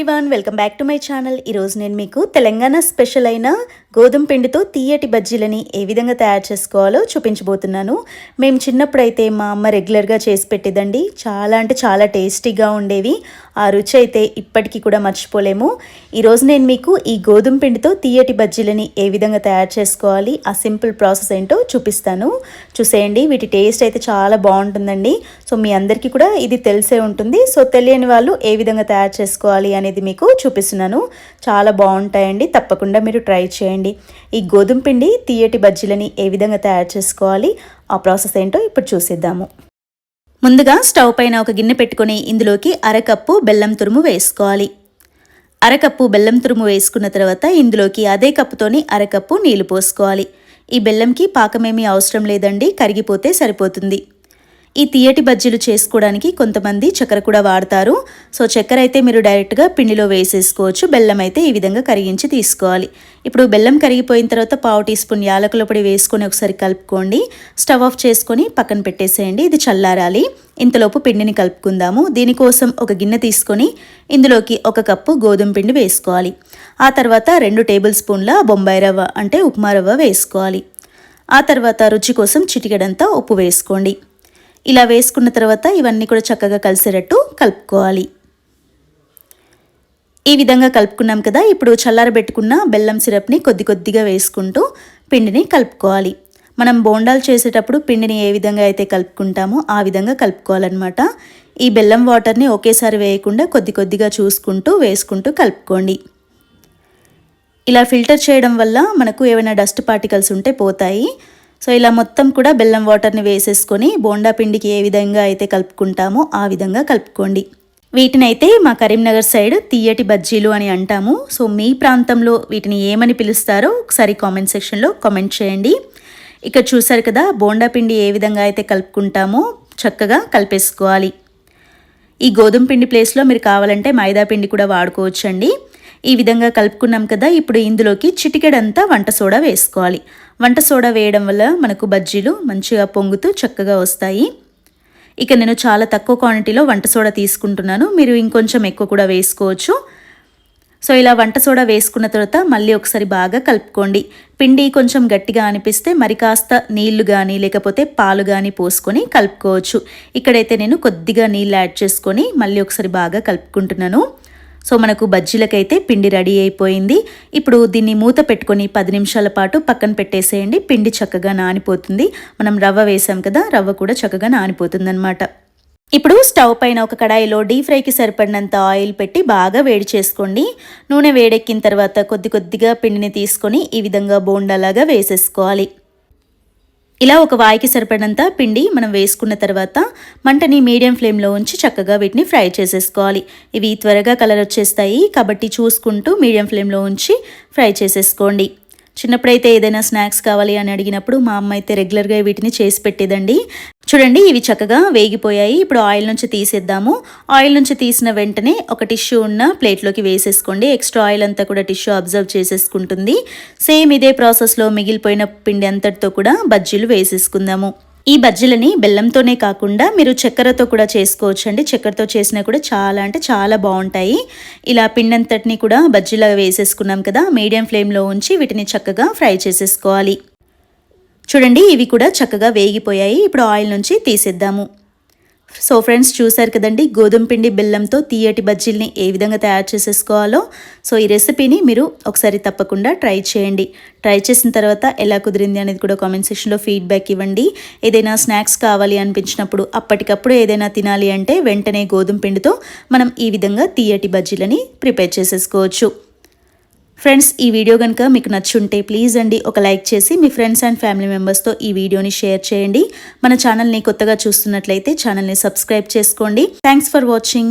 Everyone welcome back to my channel ఈరోజు నేను మీకు తెలంగాణ స్పెషల్ అయిన గోధుమ పిండితో తీయటి బజ్జీలని ఏ విధంగా తయారు చేసుకోవాలో చూపించబోతున్నాను. మేము చిన్నప్పుడైతే మా అమ్మ రెగ్యులర్గా చేసి పెట్టేదండి. చాలా అంటే చాలా టేస్టీగా ఉండేవి. ఆ రుచి అయితే ఇప్పటికీ కూడా మర్చిపోలేము. ఈరోజు నేను మీకు ఈ గోధుమ పిండితో తీయటి బజ్జీలని ఏ విధంగా తయారు చేసుకోవాలి ఆ సింపుల్ ప్రాసెస్ ఏంటో చూపిస్తాను. చూసేయండి వీటి టేస్ట్ అయితే చాలా బాగుంటుందండి. సో మీ అందరికీ కూడా ఇది తెలిసే ఉంటుంది. సో తెలియని వాళ్ళు ఏ విధంగా తయారు చేసుకోవాలి అనేది మీకు చూపిస్తున్నాను. చాలా బాగుంటాయండి. తప్పకుండా మీరు ట్రై చేయండి. ఈ గోధుమ పిండి తీయటి బజ్జీలని ఏ విధంగా తయారు చేసుకోవాలి? ఆ ప్రాసెస్ ఏంటో ఇప్పుడు చూసేద్దాము. ముందుగా స్టవ్ పైన ఒక గిన్నె పెట్టుకొని ఇందులోకి అరకప్పు బెల్లం తురుము వేసుకోవాలి. అరకప్పు బెల్లం తురుము వేసుకున్న తర్వాత ఇందులోకి అదే కప్పుతోని అరకప్పు నీళ్ళు పోసుకోవాలి. ఈ బెల్లంకి పాకమేమీ అవసరం లేదండి కరిగిపోతే సరిపోతుంది. ఈ తీయటి బజ్జీలు చేసుకోవడానికి కొంతమంది చక్కెర కూడా వాడతారు. సో చక్కెర అయితే మీరు డైరెక్ట్గా పిండిలో వేసేసుకోవచ్చు. బెల్లం అయితే ఈ విధంగా కరిగించి తీసుకోవాలి. ఇప్పుడు బెల్లం కరిగిపోయిన తర్వాత పావు టీ స్పూన్ యాలకుల పొడి వేసుకొని ఒకసారి కలుపుకోండి. స్టవ్ ఆఫ్ చేసుకొని పక్కన పెట్టేసేయండి. ఇది చల్లారాలి. ఇంతలోపు పిండిని కలుపుకుందాము. దీనికోసం ఒక గిన్నె తీసుకొని ఇందులోకి ఒక కప్పు గోధుమ పిండి వేసుకోవాలి. ఆ తర్వాత రెండు టేబుల్ స్పూన్ల బొంబాయి రవ్వ అంటే ఉప్మా రవ్వ వేసుకోవాలి. ఆ తర్వాత రుచి కోసం చిటికెడంతా ఉప్పు వేసుకోండి. ఇలా వేసుకున్న తర్వాత ఇవన్నీ కూడా చక్కగా కలిసేటట్టు కలుపుకోవాలి. ఈ విధంగా కలుపుకున్నాం కదా ఇప్పుడు చల్లారబెట్టుకున్న బెల్లం సిరప్ని కొద్ది కొద్దిగా వేసుకుంటూ పిండిని కలుపుకోవాలి. మనం బోండాలు చేసేటప్పుడు పిండిని ఏ విధంగా అయితే కలుపుకుంటామో ఆ విధంగా కలుపుకోవాలన్నమాట. ఈ బెల్లం వాటర్ని ఒకేసారి వేయకుండా కొద్ది కొద్దిగా చూసుకుంటూ వేసుకుంటూ కలుపుకోండి. ఇలా ఫిల్టర్ చేయడం వల్ల మనకు ఏమైనా డస్ట్ పార్టికల్స్ ఉంటే పోతాయి. సో ఇలా మొత్తం కూడా బెల్లం వాటర్ని వేసేసుకొని బోండా పిండికి ఏ విధంగా అయితే కలుపుకుంటామో ఆ విధంగా కలుపుకోండి. వీటిని అయితే మా కరీంనగర్ సైడ్ తీయటి బజ్జీలు అని అంటాము. సో మీ ప్రాంతంలో వీటిని ఏమని పిలుస్తారో ఒకసారి కామెంట్ సెక్షన్లో కామెంట్ చేయండి. ఇక్కడ చూసారు కదా బోండా పిండి ఏ విధంగా అయితే కలుపుకుంటామో చక్కగా కలిపేసుకోవాలి. ఈ గోధుమ పిండి ప్లేస్లో మీరు కావాలంటే మైదా పిండి కూడా వాడుకోవచ్చండి. ఈ విధంగా కలుపుకున్నాం కదా ఇప్పుడు ఇందులోకి చిటికెడంతా వంట సోడా వేసుకోవాలి. వంట సోడా వేయడం వల్ల మనకు బజ్జీలు మంచిగా పొంగుతూ చక్కగా వస్తాయి. ఇక నేను చాలా తక్కువ క్వాంటిటీలో వంట సోడా తీసుకుంటున్నాను. మీరు ఇంకొంచెం ఎక్కువ కూడా వేసుకోవచ్చు. సో ఇలా వంట సోడా వేసుకున్న తర్వాత మళ్ళీ ఒకసారి బాగా కలుపుకోండి. పిండి కొంచెం గట్టిగా అనిపిస్తే మరి కాస్త నీళ్ళు కానీ లేకపోతే పాలు కానీ పోసుకొని కలుపుకోవచ్చు. ఇక్కడైతే నేను కొద్దిగా నీళ్ళు యాడ్ చేసుకొని మళ్ళీ ఒకసారి బాగా కలుపుకుంటున్నాను. సో మనకు బజ్జీలకైతే పిండి రెడీ అయిపోయింది. ఇప్పుడు దీన్ని మూత పెట్టుకొని పది నిమిషాల పాటు పక్కన పెట్టేసేయండి. పిండి చక్కగా నానిపోతుంది. మనం రవ్వ వేసాం కదా రవ్వ కూడా చక్కగా నానిపోతుంది అనమాట ఇప్పుడు స్టవ్ పైన ఒక కడాయిలో డీప్ ఫ్రైకి సరిపడినంత ఆయిల్ పెట్టి బాగా వేడి చేసుకోండి. నూనె వేడెక్కిన తర్వాత కొద్ది కొద్దిగా పిండిని తీసుకొని ఈ విధంగా బోండాలాగా వేసేసుకోవాలి. ఇలా ఒక వాయికి సరిపడంత పిండి మనం వేసుకున్న తర్వాత మంటని మీడియం ఫ్లేమ్లో ఉంచి చక్కగా వీటిని ఫ్రై చేసేసుకోవాలి. ఇవి త్వరగా కలర్ వచ్చేస్తాయి కాబట్టి చూసుకుంటూ మీడియం ఫ్లేమ్లో ఉంచి ఫ్రై చేసేసుకోండి. చిన్నప్పుడైతే ఏదైనా స్నాక్స్ కావాలి అని అడిగినప్పుడు మా అమ్మ అయితే రెగ్యులర్గా వీటిని చేసి పెట్టేదండి. చూడండి ఇవి చక్కగా వేగిపోయాయి. ఇప్పుడు ఆయిల్ నుంచి తీసేద్దాము. ఆయిల్ నుంచి తీసిన వెంటనే ఒక టిష్యూ ఉన్న ప్లేట్లోకి వేసేసుకోండి. ఎక్స్ట్రా ఆయిల్ అంతా కూడా టిష్యూ అబ్జర్వ్ చేసేసుకుంటుంది. సేమ్ ఇదే ప్రాసెస్లో మిగిలిపోయిన పిండి అంతటితో కూడా బజ్జీలు వేసేసుకుందాము. ఈ బజ్జీలని బెల్లంతోనే కాకుండా మీరు చక్కెరతో కూడా చేసుకోవచ్చు అండి చక్కెరతో చేసినా కూడా చాలా అంటే చాలా బాగుంటాయి. ఇలా పిండంతటిని కూడా బజ్జీలా వేసేసుకున్నాం కదా మీడియం ఫ్లేమ్లో ఉంచి వీటిని చక్కగా ఫ్రై చేసేసుకోవాలి. చూడండి ఇవి కూడా చక్కగా వేగిపోయాయి. ఇప్పుడు ఆయిల్ నుంచి తీసేద్దాము. సో ఫ్రెండ్స్ చూసారు కదండి గోధుమ పిండి బెల్లంతో తీయటి బజ్జీల్ని ఏ విధంగా తయారు చేసేసుకోవాలో. సో ఈ రెసిపీని మీరు ఒకసారి తప్పకుండా ట్రై చేయండి. ట్రై చేసిన తర్వాత ఎలా కుదిరింది అనేది కూడా కామెంట్ సెక్షన్లో ఫీడ్బ్యాక్ ఇవ్వండి. ఏదైనా స్నాక్స్ కావాలి అనిపించినప్పుడు అప్పటికప్పుడు ఏదైనా తినాలి అంటే వెంటనే గోధుమ పిండితో మనం ఈ విధంగా తీయటి బజ్జీలని ప్రిపేర్ చేసేసుకోవచ్చు. ఫ్రెండ్స్ ఈ వీడియో కనుక మీకు నచ్చుంటే ప్లీజ్ అండి ఒక లైక్ చేసి మీ ఫ్రెండ్స్ అండ్ ఫ్యామిలీ మెంబర్స్తో ఈ వీడియోని షేర్ చేయండి. మన ఛానల్ని కొత్తగా చూస్తున్నట్లయితే ఛానల్ని సబ్స్క్రైబ్ చేసుకోండి. Thanks for watching